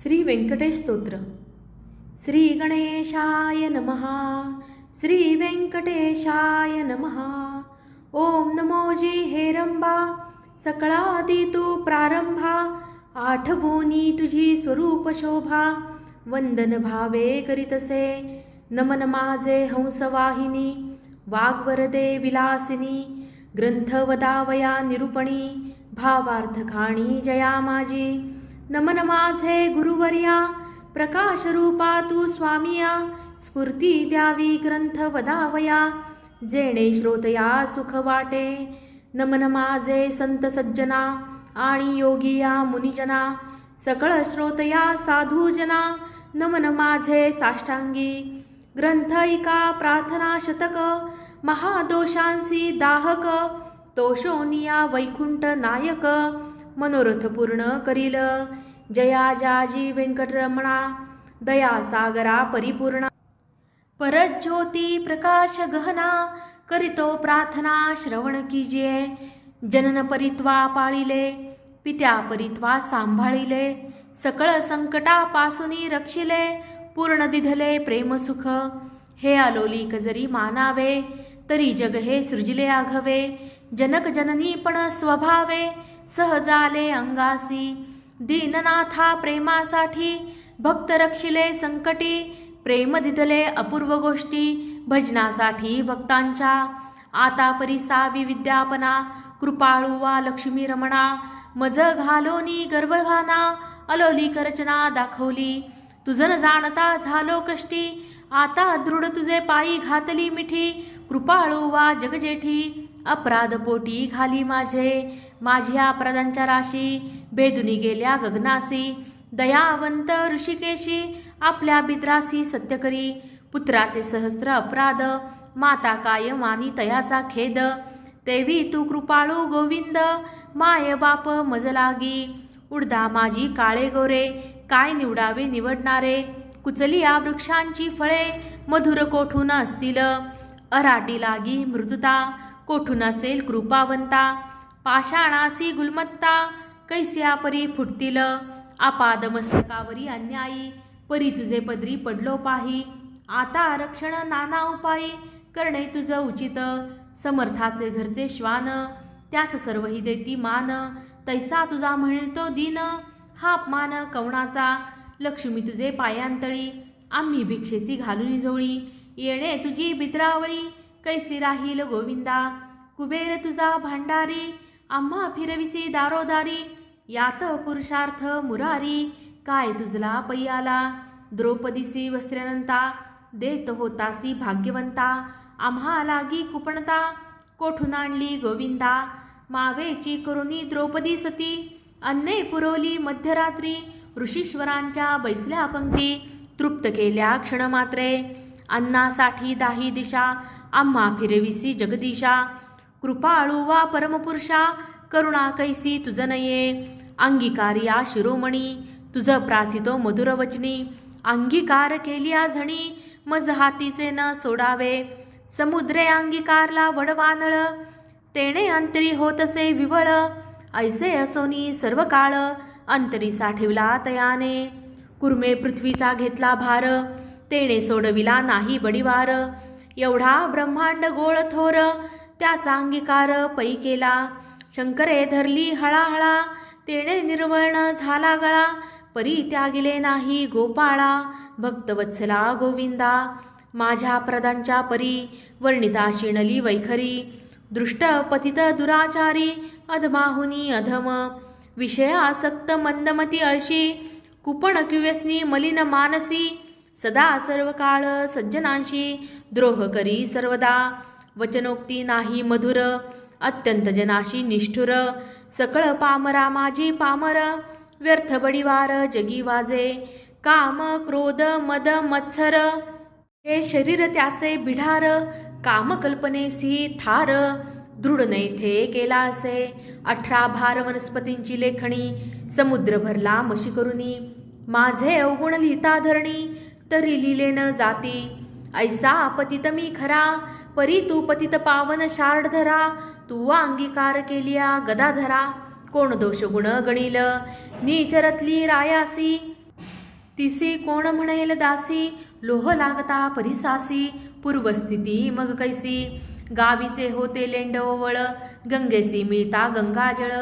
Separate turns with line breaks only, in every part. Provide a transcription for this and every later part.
श्री व्यंकटेश स्तोत्र श्री गणेशाय नमहा श्री व्यंकटेशाय नमहा ओम नमोजी हेरंबा सकळादी तू प्रारंभा आठवोनी तुझी स्वरूप शोभा वंदन भावे करीतसे नमन माझे हंसवाहिनी वाग्वरदे विलासिनी ग्रंथवदावया निरूपणी भावार्थखाणी जया माझी नमन माझे गुरुवर्या प्रकाशरूपा तू स्वामिया स्फूर्ती द्यावी ग्रंथ वदावया जेणे श्रोतया सुख वाटे नमन माझे संत सज्जना आणि योगिया मुनिजना सकळ श्रोतया साधूजना नमन माझे साष्टांगी ग्रंथ प्रार्थना शतक महादोषांसी दाहक तोषोनिया वैकुंठ नायक मनोरथ पूर्ण करील जया जाजी व्यंकटरमणा सागरा परिपूर्णा परत ज्योती प्रकाश गहना करितो प्रार्थना श्रवण कीजिये जनन परित्वा पाळिले पित्या परित्वा सांभाळिले सकळ संकटापासून रक्षिले पूर्ण दिधले प्रेमसुख हे आलोली कजरी मानावे तरी जग हे सृजिले आघवे जनक जननी पण स्वभावे सहजाले अंगासी दीननाथा प्रेमासाठी भक्त रक्षिले संकटी प्रेम दिदले अपूर्व गोष्टी भजनासाठी भक्तांच्या आता परिसा विद्यापना कृपाळू वा लक्ष्मी रमणा मज घालोनी गर्भघाना अलोली करचना दाखवली तुझन जाणता झालो कष्टी आता दृढ तुझे पायी घातली मिठी कृपाळू वा जगजेठी अपराधपोटी घाली माझे माझ्या अपराधांच्या राशी भेदुनी गेल्या गगनासी दयावंत ऋषिकेशी आपल्या बिद्रासी सत्य करी पुत्राचे सहस्र अपराध माता कायम आणि तयाचा खेद तेवी तू कृपाळू गोविंद माय बाप मजलागी उडदा माझी काळे गोरे काय निवडावे निवडणारे कुचलिया वृक्षांची फळे मधुर कोठून असतील अराटी लागी मृदुता कोठून असेल कृपावंता पाषाणासी गुलमत्ता कैस्या परी फुटतील आपादमस्तकावरी अन्यायी परी तुझे पदरी पडलो पाही आता आरक्षण नाना उपायी करणे तुझं उचित समर्थाचे घरचे श्वान त्यास सर्वही देती मान तैसा तुझा म्हणतो दिन हा अपमान कवणाचा लक्ष्मी तुझे पायांतळी आम्ही भिक्षेची घालून जोळी येणे तुझी बित्रावळी कैसी राहील गोविंदा कुबेर तुझा भांडारी आम्हा फिरविसी दारोदारी यात पुरुषार्थ मुरारी काय तुझला पैयाला द्रौपदीसी वस्त्रनंता देत होतासी भाग्यवंता आम्हा लागी कुपणता कोठून आणली गोविंदा मावेची करुणी द्रौपदी सती अन्ने पुरवली मध्यरात्री ऋषीश्वरांच्या बैसल्या पंक्ती तृप्त केल्या क्षणमात्रे अन्नासाठी दाही दिशा आम्हा फिरविसी जगदीशा कृपाळू वा परमपुरुषा करुणा कैसी नये अंगीकारिया शिरोमणी तुझ प्रार्थितो मधुरवचनी अंगीकार केली झणी मज हातीचे न सोडावे समुद्रे अंगीकारला वडवानळ तेणे अंतरी होतसे विवळ ऐसे असोनी सर्व काळ अंतरी साठविला तयाने कुर्मे पृथ्वीचा घेतला भार तेणे सोडविला नाही बडीवार एवढा ब्रह्मांड गोळ थोर त्याचा अंगीकार पै केला शंकरे धरली हळाहळा तेणे निर्वळण झाला गळा परी त्यागिले नाही गोपाळा भक्त वत्सला गोविंदा माझ्या प्रदांच्या परी वर्णिता शिणली वैखरी दृष्ट पतित दुराचारी अधमाहुनी अधम विषयासक्त मंदमती अळशी कुपण किव्यसनी मलिन मानसी सदा सर्व काळ सज्जनांशी द्रोह करी सर्वदा वचनोक्ती नाही मधुर अत्यंत जनाशी निष्ठुर सकळ पामरा माझी पामर व्यर्थ बडीवार जगी वाजे काम क्रोध मद मत्सर हे शरीर त्याचे बिढार काम कल्पनेसी थार दृढ नैथे केला असे अठरा भार वनस्पतींची लेखणी समुद्र भरला मशी करुनी माझे अवगुण लिहिता धरणी तरी लिहिले न जाती ऐसा पतित मी खरा परी तू पतित पावन शार्ड धरा तू अंगीकार केलिया धरा कोण दोष गुण गणिल नीचरतली रायासी तिसी कोण म्हणेल दासी लोह लागता परिसासी पूर्वस्थिती मग कैसी गावीचे होते लेंडवळ गंगेसी मिळता गंगाजळ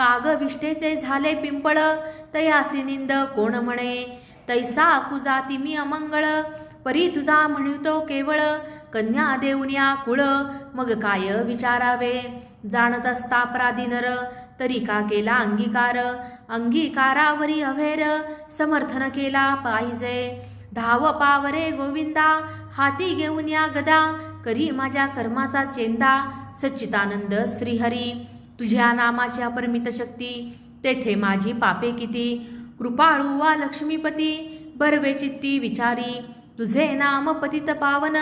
काग विष्ठेचे झाले पिंपळ तयासी निंद कोण म्हणे तैसा कुजा तिमी अमंगळ परी तुझा म्हणतो केवळ कन्या देऊन या कुळ मग काय विचारावे जाणत असता प्रादिनर तरी का केला अंगीकार अंगीकारावरी अवेर समर्थन केला पाहिजे धाव पावरे गोविंदा हाती घेऊन या गदा करी माझ्या कर्माचा चेंदा सच्चितानंद श्रीहरी तुझ्या नामाची अपरमित शक्ती तेथे माझी पापे किती कृपाळू वा लक्ष्मीपती बर्वे चित्ती विचारी तुझे नाम पतित पावन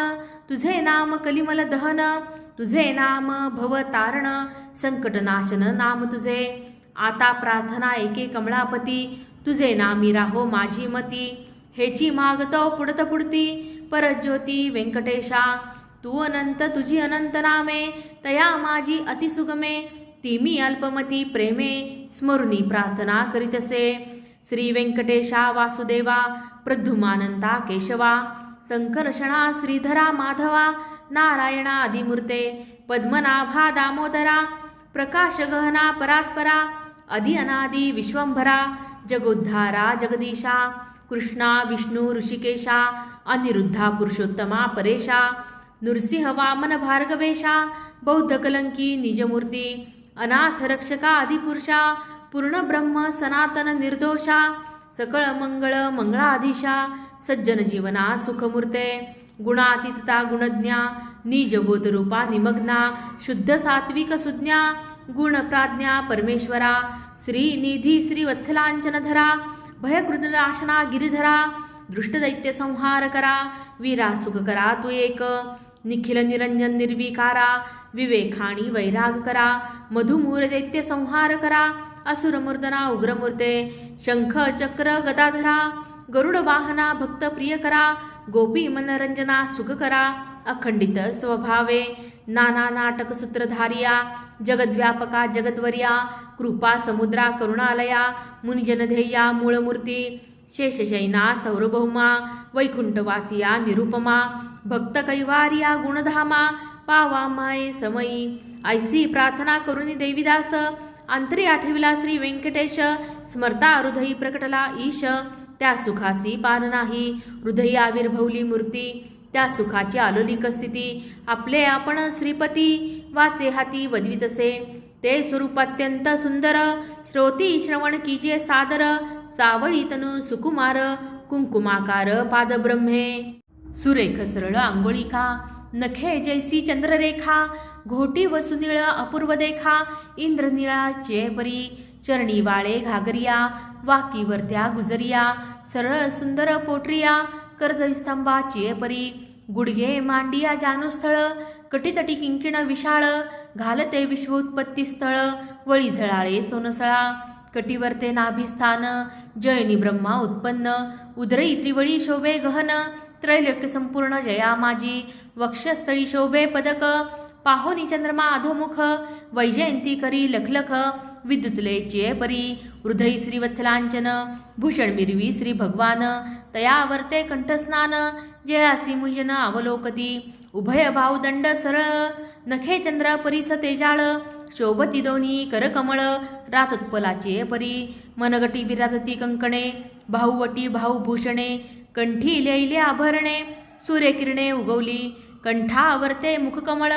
तुझे नाम कलिमल दहन तुझे नाम भवतारण नाचन नाम तुझे आता प्रार्थना एके कमळापती तुझे नामी राहो माझी मती हेची मागतो पुडत पुडती परज्योती व्यंकटेशा तू अनंत तुझी अनंत नामे तया माझी अतिसुगमे ती मी अल्पमती प्रेमे स्मरुणी प्रार्थना करीतसे श्री वेंकटेशा वासुदेवा प्रद्युमानंता केशवा संकर्षणा श्रीधरा माधवा नारायणा आदिमूर्ते पद्मनाभा दामोदरा प्रकाशगहना परात्परा अधि अनादि विश्वंभरा जगोद्धारा जगदीशा कृष्णा विष्णू ऋषिकेशा अनिरुद्धा पुरुषोत्तमा परेशा वामन भार्गवेशा बौद्धकलंकी निजमूर्ती अनाथरक्षका आदिपुरुषा ब्रह्म सनातन निर्दोषा सकळ मंगळ मंगळाधीशा सज्जन जीवना सुखमूर्ते गुणातीतता गुणज्ञा रूपा निमग्ना शुद्ध सात्विक सुज्ञा गुणप्राज्ञा परमेश्वरा श्रीनिधी श्रीवत्सलांचनधरा भयकृदनाशना गिरिधरा दृष्टदैत्यसंहार करा सुख करा तू एक निखिल निरंजन निर्विकारा विवेखाणी वैराग करा मधुमूर दैत्य संहार करा असुरमूर्दना उग्रमूर्ते शंख चक्र गदाधरा गरुड वाहना भक्त प्रिय करा गोपी मनरंजना सुख करा अखंडित स्वभावे नाना नाटक सूत्रधारिया जगद्व्यापका जगद्वर्या कृपा समुद्रा करुणालया मुनिजनधेया मूळमूर्ती शेषशैना सौरभौमा वैकुंठवासिया निरुपमा भक्त कैवारिया गुणधामा पावा माये समयी ऐसी प्रार्थना करुणी देवीदास अंतरी आठविला श्री व्यंकटेश स्मरता हृदयी प्रकटला ईश त्या सुखासी पार नाही हृदयी आविर्भवली मूर्ती त्या सुखाची आलोलिक स्थिती आपले आपण श्रीपती वाचे हाती वदवितसे ते स्वरूप अत्यंत सुंदर श्रोती श्रवण कीजे सादर सावळी तनु सुकुमार कुंकुमाकार पादब्रह्मे सुरेख सरळ आंघोळिका नखे जैसी चंद्ररेखा घोटी वसुनिळ अपूर्व देखा इंद्रनिळा चेपरी चरणी वाळे घागरिया वाकीवरत्या गुजरिया सरळ सुंदर पोटरिया कर्दस्तंभा चेपरी गुडघे मांडिया जानुस्थळ कटीतटी किंकिण विशाळ घालते विश्वोत्पत्ती स्थळ वळी झळाळे सोनसळा कटीवरते नाभिस्थान जयनी ब्रह्मा उत्पन्न उदरई त्रिवळी शोभे गहन त्रैलोक्य संपूर्ण जया माजी वक्षस्थळी शोभे पदक पाहोनी चंद्रमा अधोमुख वैजयंती करी लखलख विद्युतले परी हृदयी वत्सलांचन भूषण मिरवी श्री भगवान तया तयावर्ते कंठस्नान जयासी मुजन अवलोकती उभय भावदंड सरळ नखे चंद्र सतेजाळ शोभती दोन्ही करकमळ रातोत्पलाचे परी मनगटी विराजती कंकणे भाऊवटी भाऊभूषणे कंठी लईले आभरणे सूर्यकिरणे उगवली कंठा आवरते मुखकमळ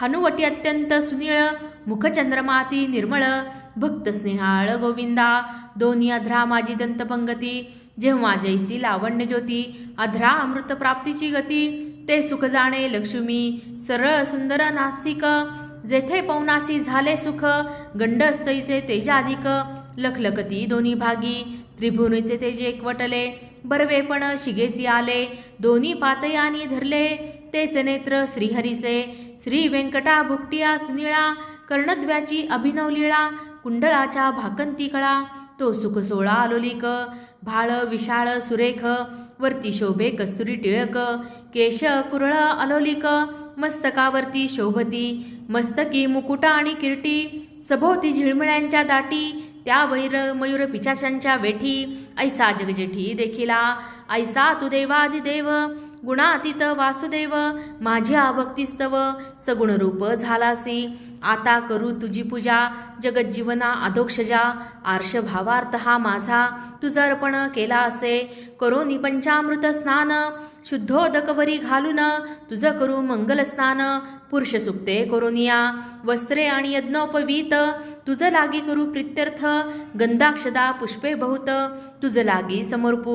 हनुवटी अत्यंत सुनिळ मुखचंद्रमाती निर्मळ भक्त स्नेहाळ गोविंदा दोन्ही अध्रा माझी दंतपंगती जेव्हा जैसी लावण्य ज्योती अध्रा प्राप्तीची गती ते सुख जाणे लक्ष्मी सरळ सुंदर नास्तिक जेथे पौनासी झाले सुख गंडस्तईचे तेजाधिक लखलखती दोन्ही भागी त्रिभुवनीचे ते जे एकवटले बर्वेपण शिगेसी आले दोन्ही पातयानी धरले तेच नेत्र श्रीहरीचे श्री व्यंकटा भुकटिया सुनिळा कर्णद्व्याची अभिनव लीळा कुंडळाच्या भाकंती कळा तो सुखसोळा आलोलिक भाळ विशाळ सुरेख वरती शोभे कस्तुरी टिळक केश कुरळ अलोलिक मस्तकावरती शोभती मस्तकी मुकुटा आणि किर्टी सभोवती झिळमिळ्यांच्या दाटी त्या वैर मयूर पिछाशांच्या वेठी ऐसा जगजेठी देखिला ऐसा तु देव। गुणातीत वासुदेव माझी सगुण रूप झालासी आता करू तुझी पूजा जगज्जीवना अधोक्षजा आर्षभावार्थ हा माझा तुझं अर्पण केला असे करो पंचामृत स्नान शुद्धोदकवरी घालून तुझं करू मंगल स्नान सुक्ते करुनिया वस्त्रे आणि यज्ञोपवीत तुझं लागी करू प्रित्यर्थ गंधाक्षदा पुष्पे बहुत तुझं लागी समर्पू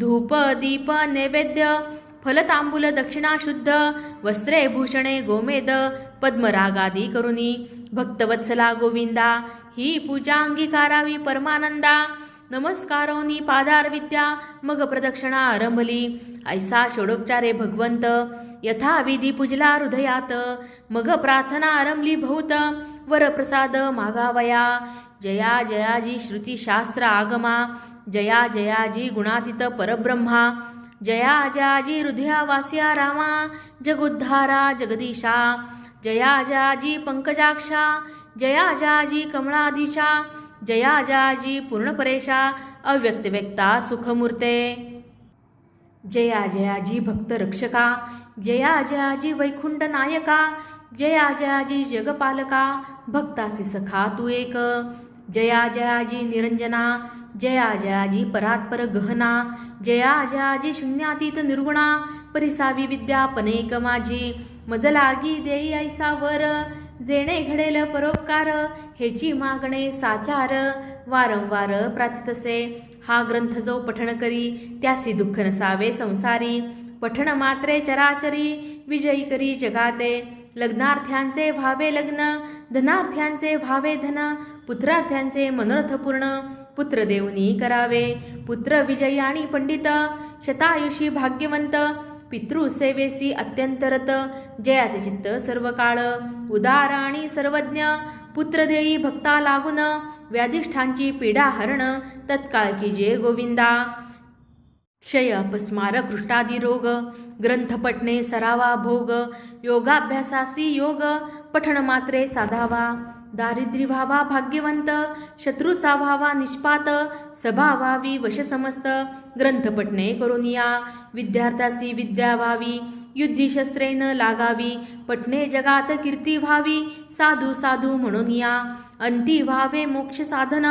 धूप दीप नैवेद्य फलतांबूल दक्षिणाशुद्ध वस्त्रे भूषणे गोमेद पद्मरागादी करुणी भक्तवत्सला गोविंदा ही पूजा अंगीकारावी परमानंदा नमस्कारोनी पादार विद्या मग प्रदक्षिणा आरंभली ऐसा षोडोपचारे भगवंत यथा विधी पूजला हृदयात मग प्रार्थना आरंभली भूत वरप्रसाद मागावया जया जयाजी श्रुतीशास्त्र आगमा जया जयाजी गुणातीत परब्रह्मा जया हृदया वास्या रामा जगुद्धारा जगदीशा जया जी पंकजाक्षा जया जी कमळाधीशा जया जी पूर्णपरेशा अव्यक्तव्यक्ता सुखमूर्ते जया जयाजी भक्त रक्षका जया जी वैकुंठ नायका जया जी जगपालका भक्तासी सखा तू एक जया जी निरंजना जया जयाजी परात्पर गहना जया जयाजी शून्यातीत निर्गुणा परिसावी विद्या पनेक माझी मज लागी देई ऐसा वर जेणे घडेल परोपकार हेची मागणे साचार वारंवार प्रार्थितसे हा ग्रंथ जो पठण करी त्यासी दुःख नसावे संसारी पठण मात्रे चराचरी विजयी करी जगाते लग्नार्थ्यांचे भावे लग्न धनार्थ्यांचे भावे धन पुत्रार्थ्यांचे मनोरथ पुत्र देऊनी करावे पुत्र विजयी आणि पंडित शतायुषी भाग्यवंत पितृसेवेसी अत्यंतरत जयाचे चित्त सर्व काळ उदार आणि सर्वज्ञ पुत्र भक्ता लागून व्याधिष्ठांची पीडा हरण तत्काळ की जे गोविंदा क्षय अपस्मार कृष्णादी रोग ग्रंथपटणे सरावा भोग योगाभ्यासासी योग मात्रे साधावा व्हावा भाग्यवंत शत्रू साभावा निष्पात सभावावी वश समस्त ग्रंथ पठणे या विद्यार्थ्यासी विद्या व्हावी शस्त्रेन लागावी पठणे जगात कीर्ती व्हावी साधू साधू म्हणून या अंती व्हावे मोक्ष साधन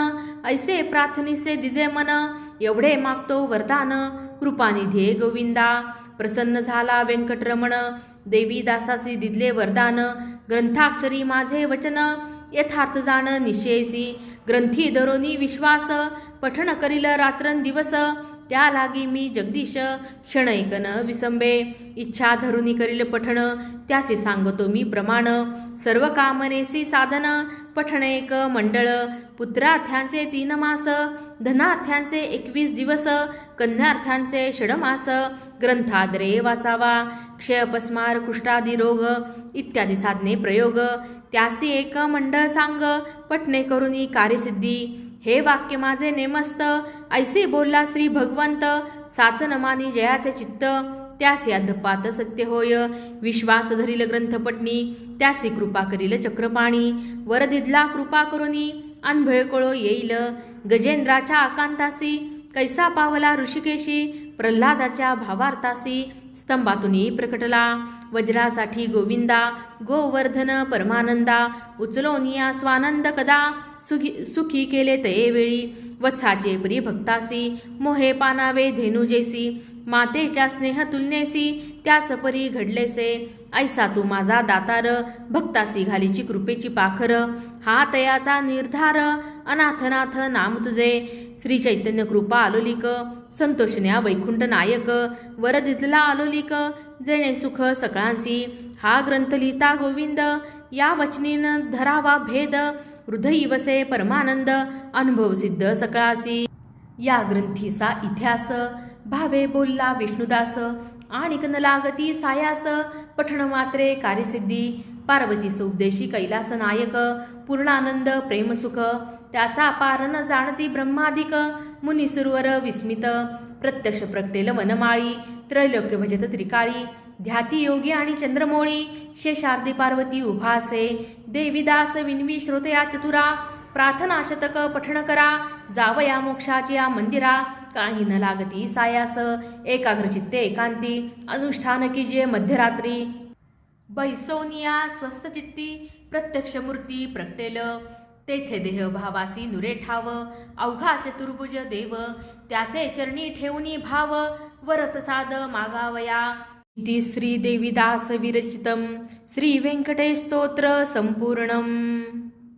ऐसे प्रार्थनिसे दिजे मन एवढे मागतो वरदान कृपानिधे गोविंदा प्रसन्न झाला व्यंकटरमण देवीदासासी दिदले वरदान ग्रंथाक्षरी माझे वचन यथार्थ जाण निशेसी ग्रंथी दरोनी विश्वास पठण करील दिवस त्या लागी मी जगदीश क्षणैकन विसंबे इच्छा धरुनी करील पठण त्यासी सांगतो मी प्रमाण सर्व कामनेसी साधन एक मंडळ पुत्रार्थ्यांचे तीन मास धनार्थ्यांचे एकवीस दिवस कन्यार्थ्यांचे षडमास ग्रंथादरे वाचावा क्षयपस्मार कुष्ठादी रोग इत्यादी साधने प्रयोग त्यासी एक मंडळ सांग पठणे करुनी कार्यसिद्धी हे वाक्य माझे नेमस्त ऐसे बोलला श्री भगवंत साचनमानी जयाचे चित्त त्यास या अधपात सत्य होय विश्वास धरील ग्रंथपटनी त्यासी कृपा करील चक्रपाणी वरदिधला कृपा करुनी अनभय येईल गजेंद्राच्या आकांतासी कैसा पावला ऋषिकेशी प्रल्हादाच्या भावार्थासी स्तंभातून प्रकटला वज्रासाठी गोविंदा गोवर्धन परमानंदा उचलोनिया स्वानंद कदा सुखी सुखी केले तयेवेळी वत्साचे प्रिय भक्तासी मोहे पानावे धेनुजेसी मातेच्या स्नेह तुलनेसी त्याच परी घडलेसे ऐसा तू माझा दातार भक्तासी घालीची कृपेची पाखर हा तयाचा निर्धार अनाथनाथ नाम तुझे श्री चैतन्य कृपा आलोलिक संतोषण्या वैकुंठ नायक वरदितला आलोलिक जेणे सुख सकळांसी हा ग्रंथ लिहिता गोविंद या वचनीन धरावा भेद हृदयिवसे परमानंद अनुभव सिद्ध सकाळसी या ग्रंथीचा इतिहास भावे बोलला विष्णुदास आणि कनलागती सायास पठण मात्रे कार्यसिद्धी पार्वती उपदेशी कैलास नायक पूर्णानंद प्रेमसुख त्याचा पारण जाणती ब्रह्मादिक मुनिसुरवर विस्मित प्रत्यक्ष प्रकटेल वनमाळी त्रैलोक्य भजत त्रिकाळी ध्याती योगी आणि चंद्रमोळी शे शारदी पार्वती उभासे देवीदास विनवी श्रोतया चतुरा प्रार्थना शतक पठण करा जावया मोक्षाची मंदिरा काही न लागती सायास एकाग्र चित्ते एकांती अनुष्ठान की जे मध्यरात्री बैसोनिया चित्ती प्रत्यक्ष मूर्ती प्रगटेल तेथे देह भावासी नुरे ठाव अवघा चतुर्भुज देव त्याचे चरणी ठेवणी भाव प्रसाद मागावया ती श्रीदेवीदासविरचितं श्रीवेङ्कटेशस्तोत्रसम्पूर्णम्